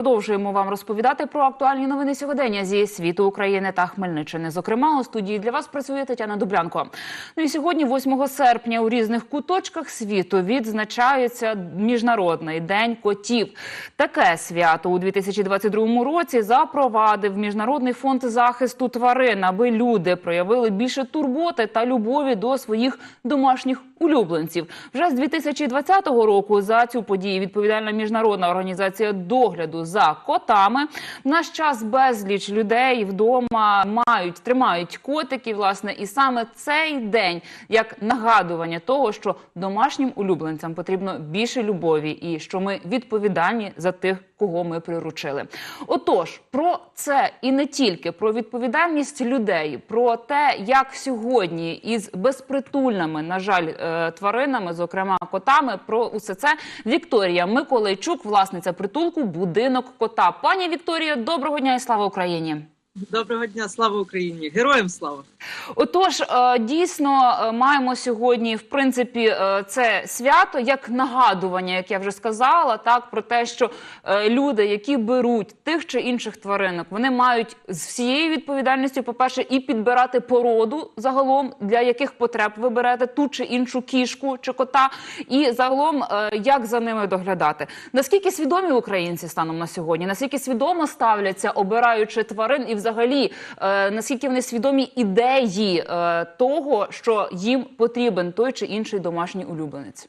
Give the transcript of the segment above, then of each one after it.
Продовжуємо вам розповідати про актуальні новини сьогодення зі світу України та Хмельниччини. Зокрема, у студії для вас працює Тетяна Дублянко. Ну і сьогодні, 8 серпня, у різних куточках світу відзначається міжнародний день котів. Таке свято у 2022 році запровадив міжнародний фонд захисту тварин, аби люди проявили більше турботи та любові до своїх домашніх улюбленців. Вже з 2020 року за цю подію відповідальна міжнародна організація догляду за котами. В наш час безліч людей вдома мають тримають котиків. Власне, і саме цей день як нагадування того, що домашнім улюбленцям потрібно більше любові, і що ми відповідальні за тих, кого ми приручили. Отож, про це і не тільки про відповідальність людей, про те, як сьогодні із безпритульними, на жаль, е, тваринами, зокрема котами, про усе це Вікторія Миколайчук, власниця притулку будинок кота. Пані Вікторія, доброго дня і слава Україні. Доброго дня, слава Україні! Героям слава! Отож, е, дійсно е, маємо сьогодні, в принципі, е, це свято як нагадування, як я вже сказала, так про те, що люди, які беруть тих чи інших тваринок, вони мають з всією відповідальністю, по перше, і підбирати породу загалом, для яких потреб ви берете ту чи іншу кішку чи кота, і загалом як за ними доглядати. Наскільки свідомі українці станом на сьогодні? Наскільки свідомо ставляться, обираючи тварин, і взагалі наскільки вони свідомі ідеї е, того, що їм потрібен той чи інший домашній улюбленець?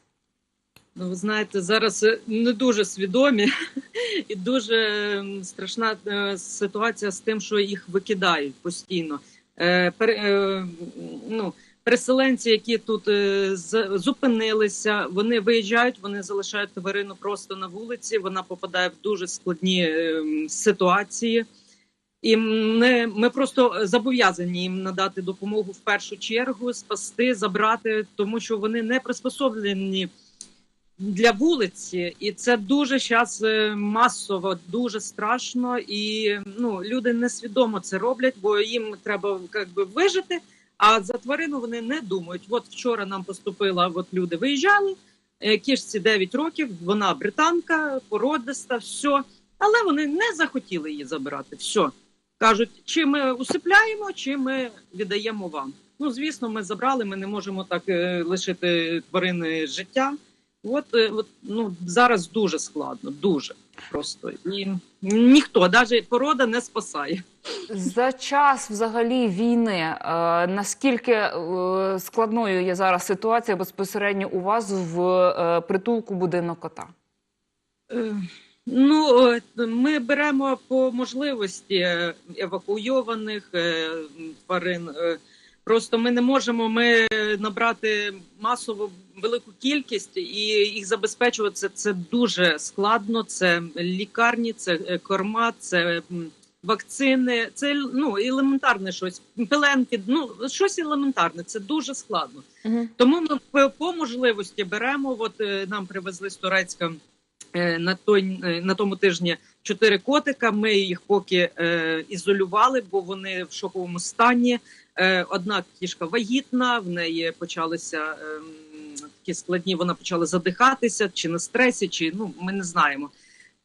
Ну, ви знаєте, зараз е, не дуже свідомі і дуже страшна е, ситуація з тим, що їх викидають постійно. Е, пер, е, ну, переселенці, які тут е, з- зупинилися, вони виїжджають, вони залишають тварину просто на вулиці. Вона попадає в дуже складні е, ситуації. І ми, ми просто зобов'язані їм надати допомогу в першу чергу, спасти, забрати, тому що вони не приспособлені для вулиці, і це дуже зараз масово, дуже страшно. І ну люди несвідомо це роблять, бо їм треба як би вижити. А за тварину вони не думають. От вчора нам поступила, от люди виїжджали. е, Кішці 9 років, вона британка, породиста, все. Але вони не захотіли її забирати. Все. Кажуть, чи ми усипляємо, чи ми віддаємо вам. Ну, звісно, ми забрали, ми не можемо так е, лишити тварини життя. От, е, от ну, зараз дуже складно, дуже просто. І ніхто, навіть порода не спасає. За час взагалі війни е, наскільки е, складною є зараз ситуація безпосередньо у вас в е, притулку будинок кота? Е, Ну, е, ми беремо по можливості е, евакуйованих е, тварин. Просто ми не можемо ми набрати масово велику кількість і їх забезпечувати. Це, це дуже складно. Це лікарні, це корма, це вакцини. Це ну елементарне щось. Пеленки, ну щось елементарне. Це дуже складно. Угу. Тому ми по- можливості беремо. От нам привезли з Турецька на той е, на тому тижні чотири котика. Ми їх поки е, ізолювали, бо вони в шоковому стані. Е, одна кішка вагітна, в неї почалися ем, такі складні. Вона почала задихатися, чи на стресі, чи ну ми не знаємо.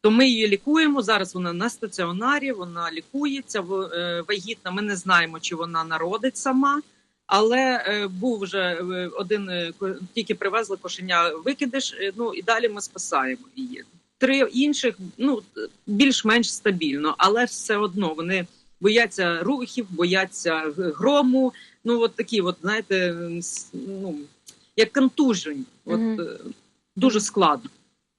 То ми її лікуємо. Зараз вона на стаціонарі, вона лікується в- е, вагітна. Ми не знаємо, чи вона народить сама. Але е, був вже е, один е, тільки привезли кошеня викидиш. е, Ну і далі ми спасаємо її. Три інших ну більш-менш стабільно, але все одно вони бояться рухів, бояться грому. Ну от такі, от знаєте, ну як контужень. От Мгм. е, дуже складно.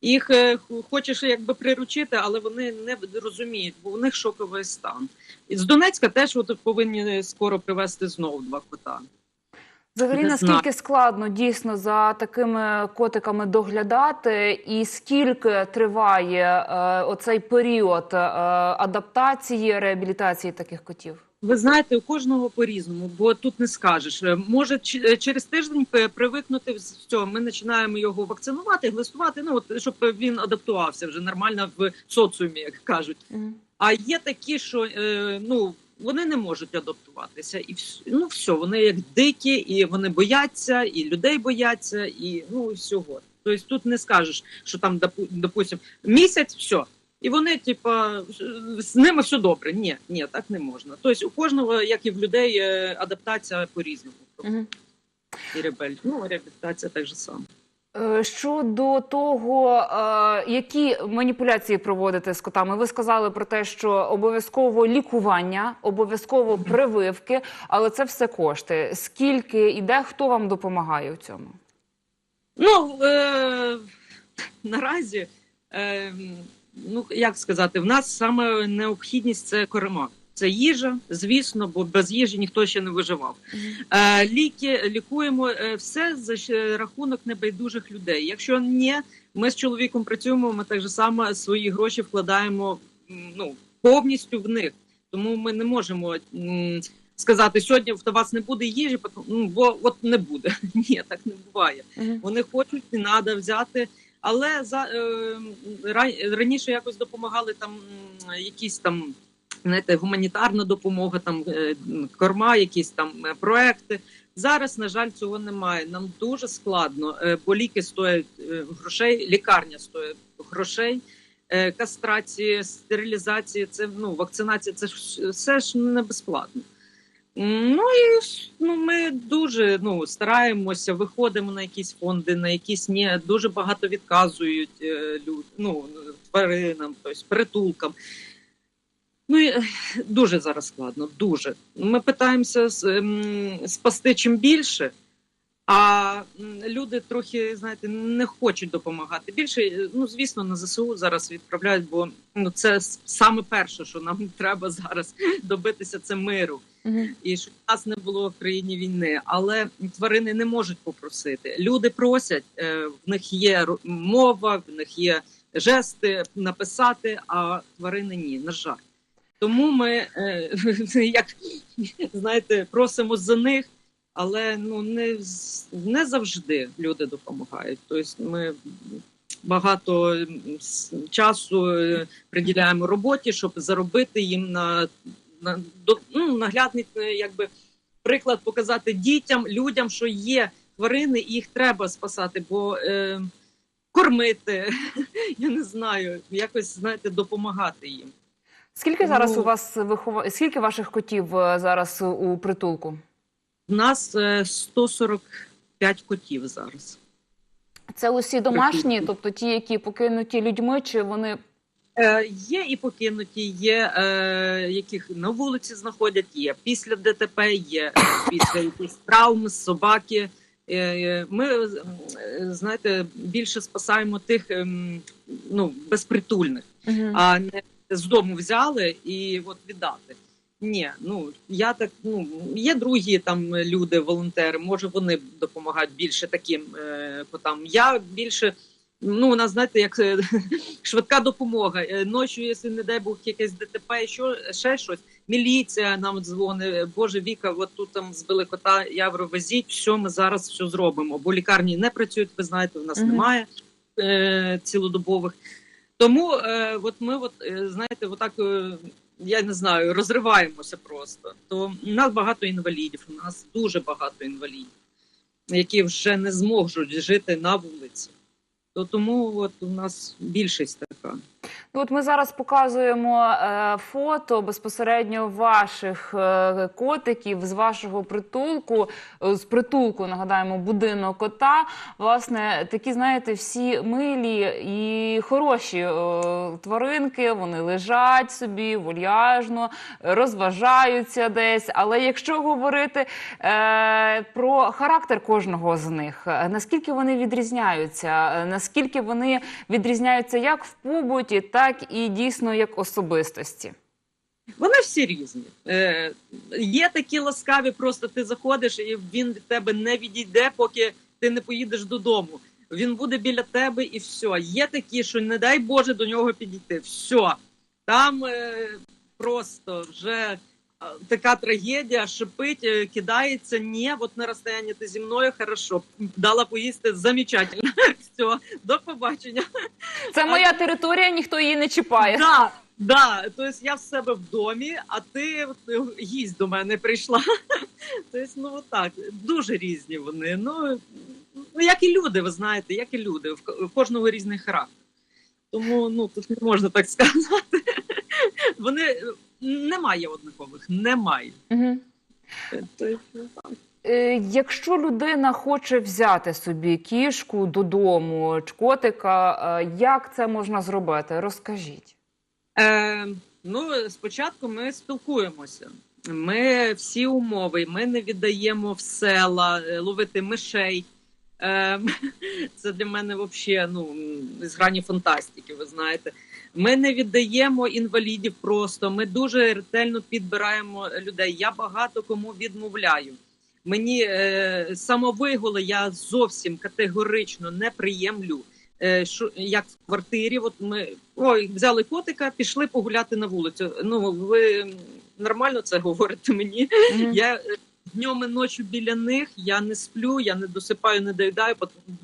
Їх е, хочеш якби приручити, але вони не розуміють, бо у них шоковий стан. І з Донецька теж от повинні скоро привезти знову два кота. Взагалі, наскільки складно дійсно за такими котиками доглядати, і скільки триває е, оцей період е, адаптації, реабілітації таких котів? Ви знаєте, у кожного по-різному, бо тут не скажеш. Е, Може е, через тиждень привикнути все. Ми починаємо його вакцинувати, глистувати. Ну от щоб він адаптувався вже нормально в соціумі, як кажуть. А є такі, що е, ну вони не можуть адаптуватися, і вс- ну все, вони як дикі, і вони бояться, і людей бояться, і ну і всього. Тобто тут не скажеш, що там допу- допустим, місяць, все, І вони, типа, з ними все добре. Ні, ні, так не можна. Тобто у кожного, як і в людей, е, адаптація по-різному. Мгм. І ребель. Ну, реабілітація так же само. Е, Щодо того, е, які маніпуляції проводите з котами, ви сказали про те, що обов'язково лікування, обов'язково прививки, але це все кошти. Скільки і де хто вам допомагає у цьому? Ну е, наразі, е, ну як сказати, в нас саме необхідність це корма. Це їжа, звісно, бо без їжі ніхто ще не виживав. Е, ліки лікуємо е, все за рахунок небайдужих людей. Якщо ні, ми з чоловіком працюємо. Ми так же само свої гроші вкладаємо ну повністю в них. Тому ми не можемо сказати сьогодні в вас не буде їжі, бо от не буде. Ні, так не буває. Вони хочуть, не треба взяти. Але за е, раніше якось допомагали там якісь там знаєте, гуманітарна допомога, там е, корма, якісь там е, проекти. Зараз, на жаль, цього немає. Нам дуже складно, бо ліки стоять грошей, лікарня стоїть грошей. Кастрації, стерилізації, це ну вакцинація, це ж все ж не безплатно. Ну і ну, ми дуже ну, стараємося, виходимо на якісь фонди, на якісь ні, дуже багато відказують е, люд, ну, тваринам, тобто притулкам. Ну і дуже зараз складно, дуже. Ми питаємося ем, спасти чим більше, а люди трохи, знаєте, не хочуть допомагати. Більше, е, ну звісно, на ЗСУ зараз відправляють, бо ну це саме перше, що нам треба зараз добитися, це миру І щоб у нас не було в країні війни. Але тварини не можуть попросити. Люди просять, е, в них є мова, в них є жести написати, а тварини ні, на жаль. Тому ми, е, як знаєте, просимо за них, але ну не, не завжди люди допомагають. Тобто ми багато часу е, приділяємо роботі, щоб заробити їм на ну, наглядний е, якби приклад показати дітям, людям, що є тварини, і їх треба спасати, бо е, кормити, я не знаю, якось знаєте, допомагати їм. Скільки зараз Ну- у вас вихова... Скільки ваших котів е, зараз у притулку? У нас е, 145 котів зараз. Це усі домашні, тобто ті, які покинуті людьми, чи вони Е, є і покинуті, є е, яких на вулиці знаходять, є після ДТП, є е, після якихось травм, собаки. Е, е, Ми е, знаєте, більше спасаємо тих ем, ну, безпритульних, Мгм. а не з дому взяли і от віддати. Ні, ну я так ну є другі там люди, волонтери. Може вони допомагають більше таким е, котам. Я більше. Ну, у нас знаєте, як е, швидка допомога. Е, Ночі, якщо не дай Бог, якесь ДТП, що ще щось. Міліція нам дзвонить. Боже Віка, от тут там збили кота, явро везіть. Все, ми зараз все зробимо. Бо лікарні не працюють. Ви знаєте, у нас Мгм. немає е, цілодобових. Тому е, от ми, от е, знаєте, отак. Е, я не знаю, розриваємося просто. То у нас багато інвалідів, у нас дуже багато інвалідів, які вже не зможуть жити на вулиці. То тому от у нас більшість така. Ну, От ми зараз показуємо е, фото безпосередньо ваших е, котиків з вашого притулку, е, з притулку, нагадаємо, будинок кота. Власне, такі, знаєте, всі милі і хороші тваринки. Вони лежать собі вольяжно, розважаються десь. Але якщо говорити про характер кожного з них, наскільки вони відрізняються, наскільки вони відрізняються як в побуті, так і дійсно як особистості. Вони всі різні. Е, є такі ласкаві, просто ти заходиш, і він від тебе не відійде, поки ти не поїдеш додому. Він буде біля тебе і все. Є такі, що не дай Боже до нього підійти. Все. Там е, просто вже така трагедія, шипить, е, кидається. Ні, от на розстоянні ти зі мною хорошо. Дала поїсти замечательно. Все, до побачення. Це моя територія, ніхто її не чіпає. Да, да. Тобто я в себе в домі, а ти от, гість до мене прийшла. Тобто, ну отак, дуже різні вони. Ну, ну як і люди, ви знаєте, як і люди, в ко- кожного різний характер. Тому ну тут не можна так сказати. Вони е, немає однакових, немає. Угу. Е, Якщо людина хоче взяти собі кішку додому чи котика, е, як це можна зробити? Розкажіть. Е, ну, спочатку ми спілкуємося. Ми всі умови, ми не віддаємо в села е, ловити мишей. Е, це для мене взагалі ну, з грані фантастики, ви знаєте. Ми не віддаємо інвалідів просто. Ми дуже ретельно підбираємо людей. Я багато кому відмовляю. Мені е, самовиголи я зовсім категорично не приємлю. Е, що як в квартирі, от ми ой, взяли котика, пішли погуляти на вулицю. Ну ви нормально це говорите мені. Мгм. Я е, днем і ночі біля них, я не сплю, я не досипаю, не доїдаю,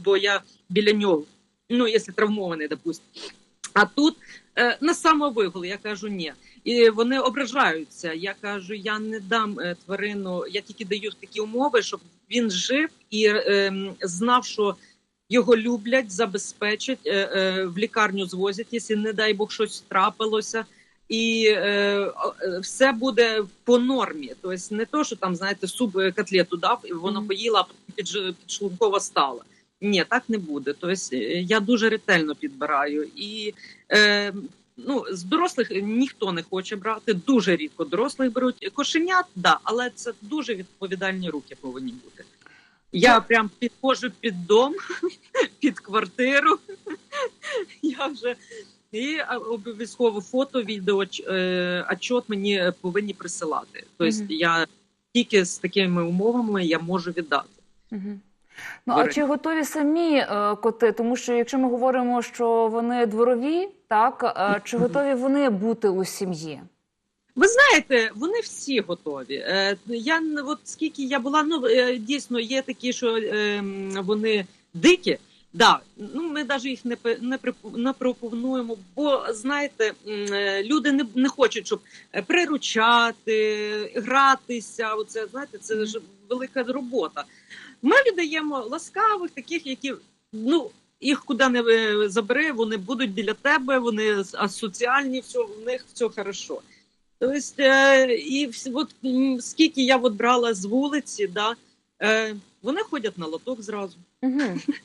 бо я біля нього. Ну, якщо травмований, допустим. А тут на самовигул я кажу ні. І вони ображаються. Я кажу, я не дам е, тварину, я тільки даю такі умови, щоб він жив і е, знав, що його люблять, забезпечать, е, е, в лікарню звозять, якщо, не дай Бог, щось трапилося. І е, е, все буде по нормі. Тобто не то, що там, знаєте, суп е, котлету дав, і воно Мгм. поїла, а підшлункова стала. Ні, так не буде. Тобто е, я дуже ретельно підбираю. І е, ну, з дорослих ніхто не хоче брати, дуже рідко дорослих беруть. Кошенят, да, але це дуже відповідальні руки повинні бути. Я прям підходжу під дом, під квартиру. Я вже і обов'язково фото, відео, е, отчет мені повинні присилати. Тобто я тільки з такими умовами я можу віддати. Ну а чи готові самі е, коти? Тому що якщо ми говоримо, що вони дворові, так е, чи готові вони бути у сім'ї? Ви знаєте, вони всі готові. Е, я от скільки я була, ну е, дійсно є такі, що е, вони дикі. Да, ну ми навіть їх не не не пропонуємо, бо знаєте, е, люди не, не хочуть, щоб е, приручати, гратися. Оце знаєте, це ж велика робота. Ми віддаємо ласкавих, таких, які ну їх куди не забери, вони будуть біля тебе, вони а, соціальні, все в них все хорошо. Тобто, е, і от, скільки я от брала з вулиці, да, е, вони ходять на лоток зразу. Угу.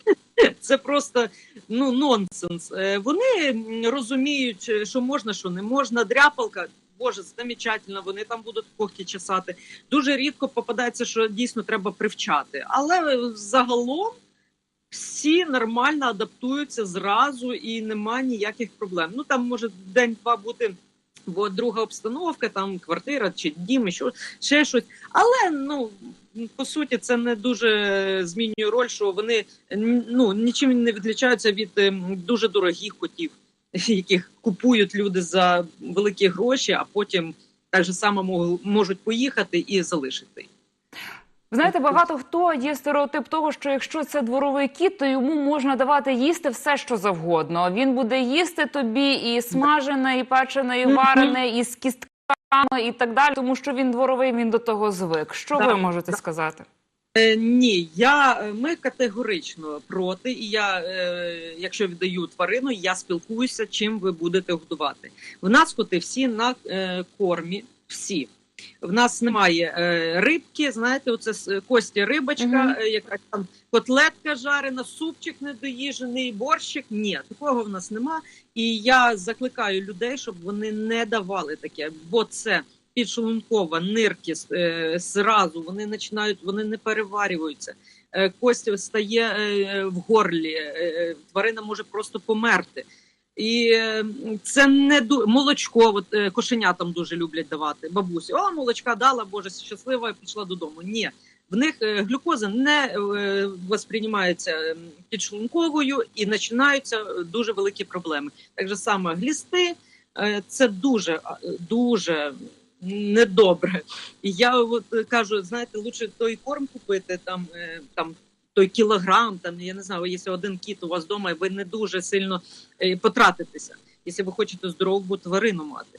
Це просто ну, нонсенс. Е, Вони розуміють, що можна, що не можна. Дряпалка, боже, замечательно, вони там будуть когті чесати. Дуже рідко попадається, що дійсно треба привчати. Але загалом всі нормально адаптуються зразу і нема ніяких проблем. Ну там може день-два бути. Бо друга обстановка, там квартира чи дім, що ще щось. Але ну по суті, це не дуже змінює роль, що вони ну нічим не відрізняються від ем, дуже дорогих котів, яких купують люди за великі гроші, а потім так же само можуть поїхати і залишити. Знаєте, багато хто є стереотип того, що якщо це дворовий кіт, то йому можна давати їсти все, що завгодно. Він буде їсти тобі і смажене, і печене, і варене, і з кістками, і так далі, тому що він дворовий, він до того звик. Що ви можете сказати? Е, ні, я е, ми категорично проти. І я, е, якщо віддаю тварину, я спілкуюся, чим ви будете годувати. В нас коти всі на е, кормі, всі. В нас немає е, рибки, знаєте, оце кості рибочка, Мгм. е, якась там котлетка жарена, супчик недоїжений, борщик. Ні, такого в нас нема. І я закликаю людей, щоб вони не давали таке, бо це підшлункова, нирки е, зразу, вони починають, вони не переварюються. Е, Кость стає е, в горлі, тварина може просто померти. І це не ду... молочко, от, кошенятам дуже люблять давати. Бабусі, о, молочка дала, Боже, щаслива, пішла додому. Ні, в них глюкоза не восприймається підшлунковою і починаються дуже великі проблеми. Так же саме глісти, це дуже, дуже недобре. І я от е, кажу: знаєте, лучше той корм купити там, е, там той кілограм, там я не знаю, якщо один кіт у вас вдома, і ви не дуже сильно е, потратитеся, якщо ви хочете здорову тварину мати.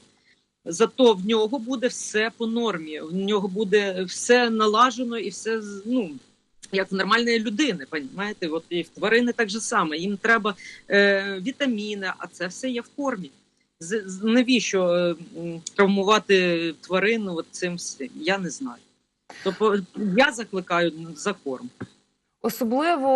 Зато в нього буде все по нормі, в нього буде все налажено і все ну, як в нормальної людини? От і в тварини так же саме. Їм треба е, вітаміни, а це все є в кормі. Навіщо е, травмувати тварину от цим всім? Я не знаю. Тобто я закликаю за корм. Особливо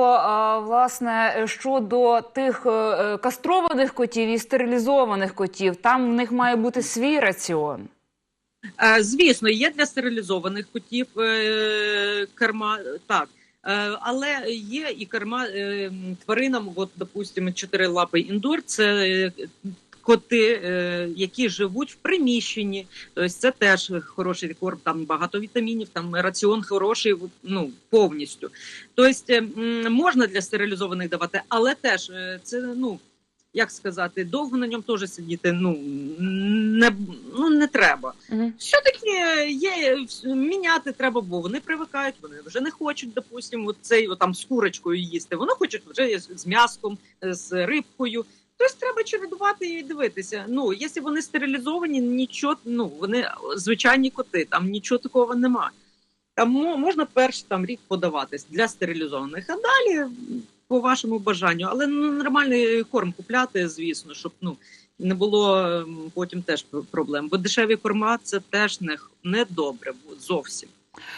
власне щодо тих е, е, кастрованих котів і стерилізованих котів, там в них має бути свій раціон. Звісно, є для стерилізованих котів керма, так. Але є і керма тваринам, от, допустимо, чотирилапий індор, це коти, е, які живуть в приміщенні. Тобто це теж хороший корм, там багато вітамінів, там раціон хороший ну, повністю. Тобто е, можна для стерилізованих давати, але теж е, це ну. Як сказати, довго на ньому теж сидіти ну не, ну, не треба. Угу. Все-таки є міняти треба, бо вони привикають, вони вже не хочуть, допустимо, цей там з курочкою їсти. Вони хочуть вже з м'яском, з рибкою. Тобто треба чередувати і дивитися. Ну, якщо вони стерилізовані, нічого, ну вони звичайні коти, там нічого такого немає. Там можна перший там рік подаватись для стерилізованих, а далі по вашому бажанню. Але ну, нормальний корм купляти, звісно, щоб ну не було потім теж проблем. Бо дешеві корма це теж не, не добре зовсім.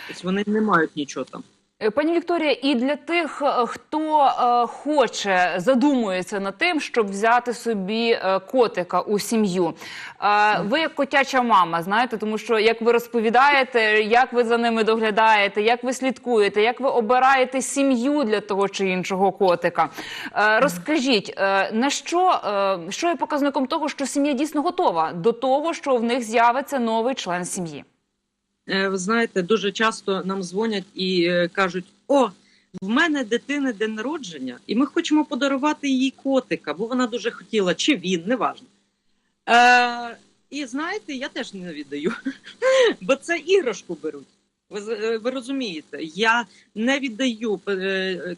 Тобто вони не мають нічого там. Е, Пані Вікторія, і для тих, е, хто е, хоче, задумується над тим, щоб взяти собі е, котика у сім'ю. Е, ви як котяча мама, знаєте, тому що як ви розповідаєте, як ви за ними доглядаєте, як ви слідкуєте, як ви обираєте сім'ю для того чи іншого котика. Е, розкажіть, е, на що, е, що є показником того, що сім'я дійсно готова до того, що в них з'явиться новий член сім'ї? Е, Ви знаєте, дуже часто нам дзвонять і е, кажуть: о, в мене дитини день народження, і ми хочемо подарувати їй котика, бо вона дуже хотіла, чи він, неважно. Е, і знаєте, я теж не віддаю, бо це іграшку беруть. Ви, е, ви розумієте, я не віддаю,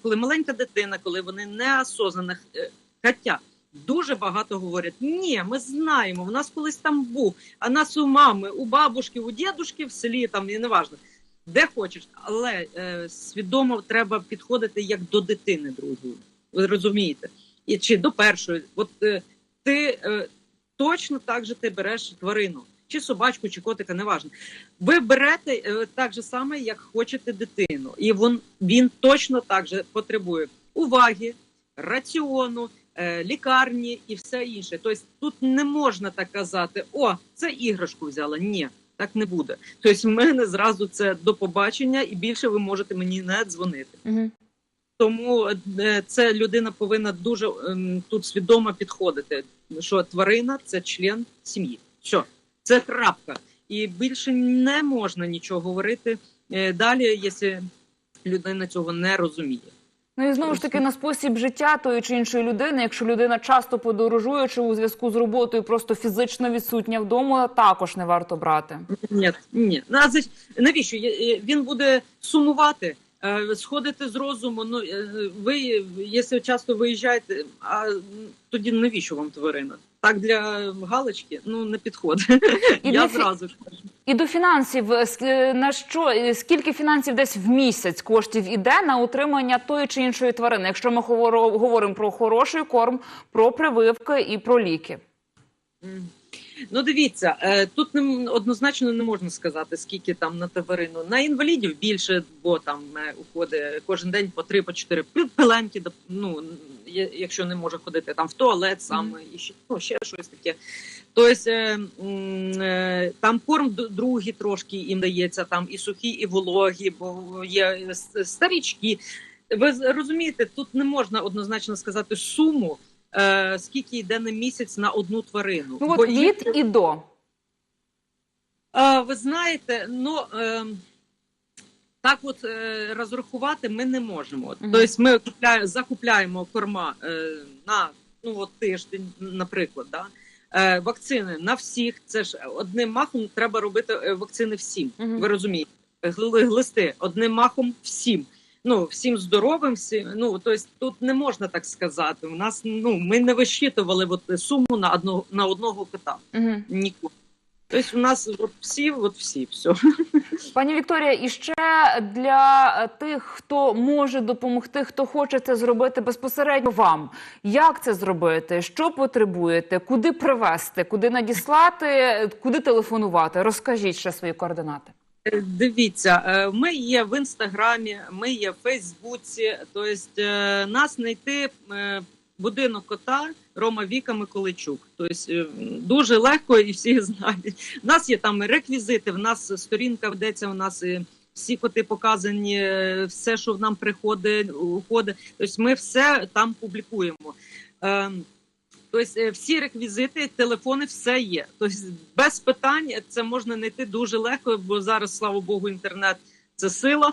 коли маленька дитина, коли вони неосознані, е, Хоча дуже багато говорять: ні, ми знаємо, в нас колись там був, а нас у мами, у бабушки, у дідушки в селі, там і неважно, де хочеш, але е, свідомо треба підходити як до дитини другої. Ви розумієте? І чи до першої, от е, ти е, точно так же ти береш тварину, чи собачку, чи котика, неважно. Ви берете е, так же саме, як хочете дитину, і він, він точно так же потребує уваги, раціону, лікарні і все інше. Тобто тут не можна так казати: о, це іграшку взяла. Ні, так не буде. Тобто, в мене зразу це до побачення, і більше ви можете мені не дзвонити. Угу. Тому е, це людина повинна дуже ем, тут свідомо підходити, що тварина це член сім'ї. Що це крапка, і більше не можна нічого говорити е, далі, якщо людина цього не розуміє. Ну і знову ж таки на спосіб життя тої чи іншої людини, якщо людина часто подорожує чи у зв'язку з роботою просто фізично відсутня вдома, також не варто брати. Ні, ні. Ну, Навіщо? Він буде сумувати, е, сходити з розуму. Ну е, ви, якщо часто виїжджаєте, а тоді навіщо вам тварина? Так для галочки ну не підходить. І Я для зразу кажу. І до фінансів е, е, на що е, скільки фінансів десь в місяць коштів іде на утримання тої чи іншої тварини, якщо ми говоримо про хороший корм, про прививки і про ліки. Ну, дивіться, тут не однозначно не можна сказати, скільки там на тварину. На інвалідів більше, бо там уходить кожен день по три, по чотири пи- пеленки, ну, якщо не може ходити там в туалет саме, і ще, ну, ще щось таке. Тобто е, е, там корм другий трошки їм дається, там і сухі, і вологі, бо є старічки. Ви розумієте, тут не можна однозначно сказати суму, е, скільки йде на місяць на одну тварину. Ну от від і до. ви знаєте, ну е, так от е, розрахувати ми не можемо. Мгм. Тобто ми купляємо, закупляємо корма е, на ну от тиждень, наприклад, да? е, вакцини на всіх. Це ж одним махом треба робити е, вакцини всім. Мгм. Ви розумієте? Гли- Глисти одним махом всім. Ну, всім здоровим, всім. Ну, тобто тут не можна так сказати. У нас ну ми не вищитували от суму на одного на одного кота. Угу. Ніколи. Тобто у нас от всі, от всі, все. Пані Вікторія, і ще для тих, хто може допомогти, хто хоче це зробити безпосередньо вам. Як це зробити? Що потребуєте? Куди привезти? Куди надіслати? Куди телефонувати? Розкажіть ще свої координати. Е, Дивіться, е, ми є в інстаграмі, ми є в Фейсбуці. Тобто нас знайти будинок кота Рома Віка Миколайчук. Тобто е, дуже легко і всі знають. У нас є там реквізити. В нас сторінка ведеться. У нас е, всі коти показані, е, все, що нам приходить, уходить. Тобто ми все там публікуємо. Е, Тобто всі реквізити, телефони, все є. Тобто без питань це можна знайти дуже легко, бо зараз, слава Богу, інтернет це сила.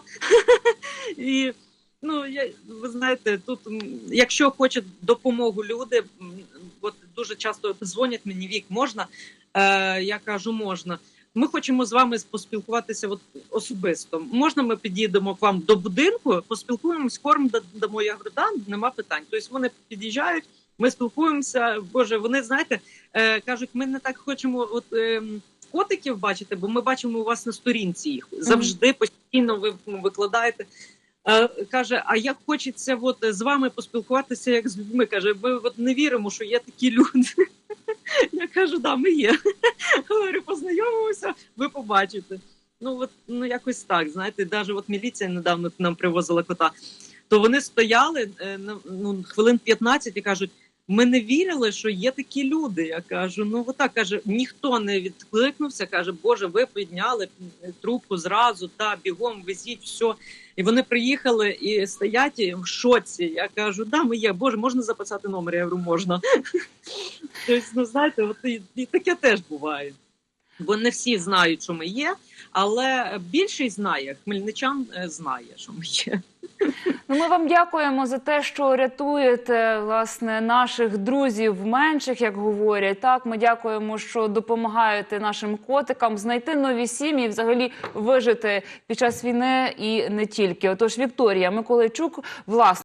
І ну я ви знаєте, тут якщо хочуть допомогу люди, от дуже часто дзвонять мені вік, можна. Е, я кажу, можна. Ми хочемо з вами поспілкуватися от особисто. Можна, ми підійдемо к вам до будинку, поспілкуємось, корм дамо. Я говорю, да, нема питань. Тобто вони під'їжджають, ми спілкуємося. Боже, вони знаєте, е, кажуть, ми не так хочемо от, е, котиків бачити, бо ми бачимо у вас на сторінці їх завжди постійно ви викладаєте. Каже, а як хочеться от, з вами поспілкуватися як з людьми. Каже, ми от не віримо, що є такі люди. Я кажу, да, ми є. Говорю, познайомимося, ви побачите. Ну от ну якось так. Знаєте, навіть от міліція недавно нам привозила кота. То вони стояли е, ну, хвилин 15 і кажуть: ми не вірили, що є такі люди. Я кажу, ну отак каже, ніхто не відкликнувся. каже, Боже, ви підняли трубку зразу, та бігом везіть все. І вони приїхали і стоять в шоці. Я кажу, да, ми є. Боже, можна записати номер? Я говорю, можна. Тобто, ну знаєте, от і, і таке теж буває. Бо не всі знають, що ми є, але більшість знає, хмельничан е, знає, що ми є. Ну, ми вам дякуємо за те, що рятуєте власне наших друзів менших, як говорять. Так, ми дякуємо, що допомагаєте нашим котикам знайти нові сім'ї, взагалі вижити під час війни і не тільки. Отож, Вікторія Миколайчук, власне.